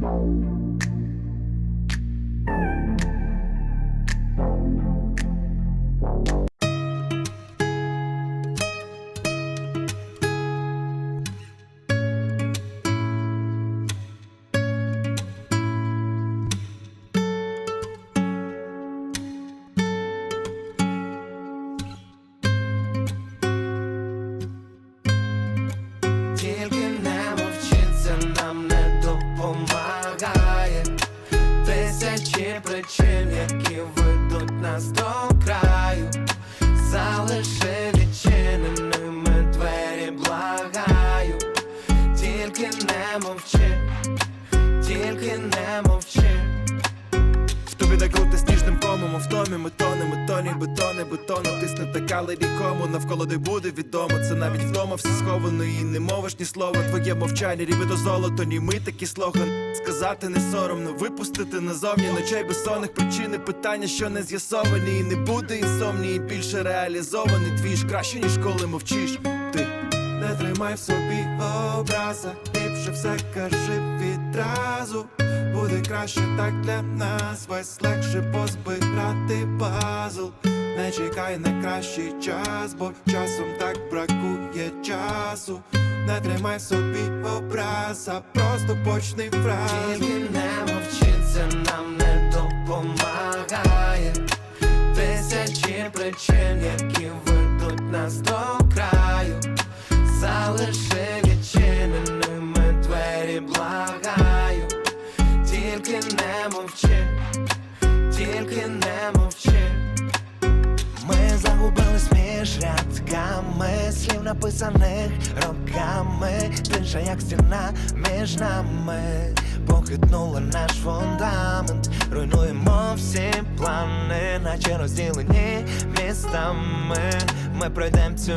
Thank не допомагає. Тисячі причин, які ведуть нас до краю. Залиши відчиненими двері, благаю. Тільки не мовчи, тільки не мовчи. В тобі де крути сніжним комом, а в ми тонемо, тоні бетони, бетону тисне така леді кому навколо де буде відомо. Це навіть вдома все сховано і не мовиш ні слова. Твоє мовчання, ріби до золото, ні ми такий слоган. Сказати не соромно, випустити назовні ночей безсонних причини, питання, що не з'ясовані, і не буде інсомнії, більше реалізований. Твій ж краще, ніж коли мовчиш. Ти не тримай в собі образа, ліпше все кажи відразу. Буде краще так для нас, весь легше позбирати пазл. Не чекай на кращий час, бо часом так бракує часу. Не тримай собі образа, просто почни фразу. Тільки не мовчиться нам не допомагає Тисячі причин, які ведуть нас до краю Залиши ми загубились між рядками слів написаних роками Тиша як стіна між нами. Похитнула наш фундамент Руйнуємо всі плани, наче розділені містами. Ми пройдем цю